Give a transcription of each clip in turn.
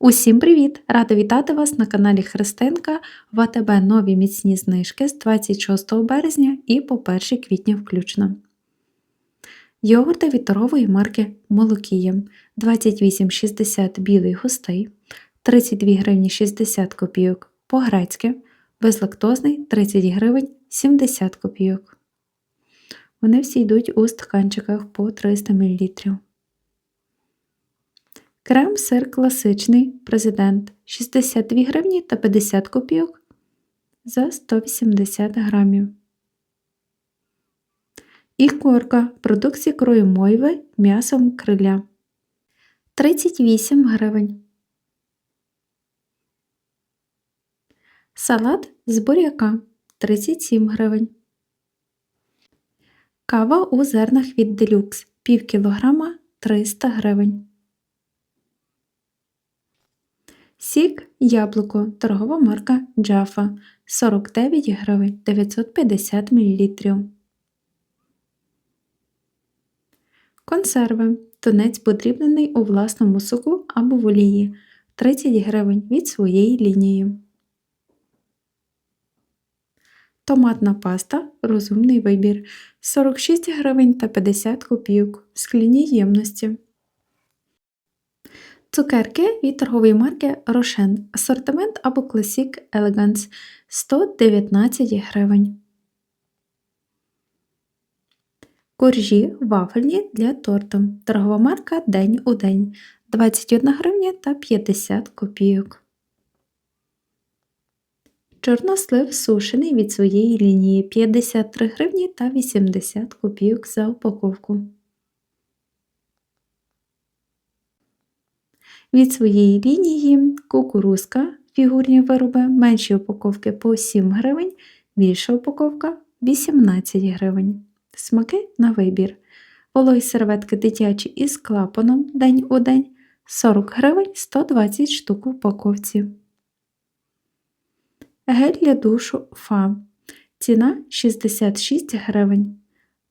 Усім привіт! Рада вітати вас на каналі Христинка в АТБ нові міцні знижки з 26 березня і по 1 квітня включно. Йогурти від торгової марки Молокія 28,60 білий густий, 32 гривні 60 копійок по-грецьки, безлактозний 30 гривень 70 копійок. Вони всі йдуть у стаканчиках по 300 мл. Крем-сир класичний президент 62 гривні та 50 копійок за 180 грамів. І корка продукції крою мойви м'ясом криля 38 гривень. Салат з буряка 37 гривень. Кава у зернах від делюкс пів кілограма 300 гривень. Сік яблуко, торгова марка Джафа 49 гривень 950 мл. Консерви. Тунець подрібнений у власному соку або в олії 30 гривень від своєї лінії. Томатна паста розумний вибір 46 гривень та 50 копійок в скляній ємності. Цукерки від торгової марки Рошен. Асортимент або Classic Elegance 119 гривень. Коржі вафельні для торту. Торгова марка День у день 21 гривня та 50 копійок. Чорнослив сушений від своєї лінії 53 гривні та 80 копійок за упаковку. Від своєї лінії кукурузка, фігурні вироби, менші упаковки по 7 гривень, більша упаковка 18 гривень. Смаки на вибір. Вологі серветки дитячі із клапаном день у день 40 гривень 120 штук в упаковці. Гель для душу Фа. Ціна 66 гривень.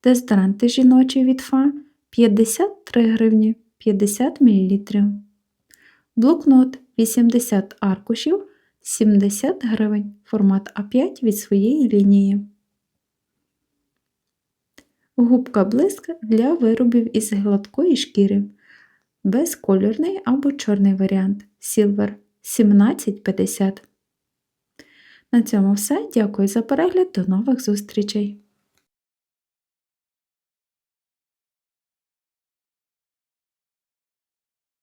Дезодоранти жіночі від Фа 53 гривні 50 мл. Блокнот 80 аркушів 70 гривень. Формат А5 від своєї лінії. Губка блиск для виробів із гладкої шкіри. Безкольорний або чорний варіант. Silver 17,50. На цьому все. Дякую за перегляд. До нових зустрічей!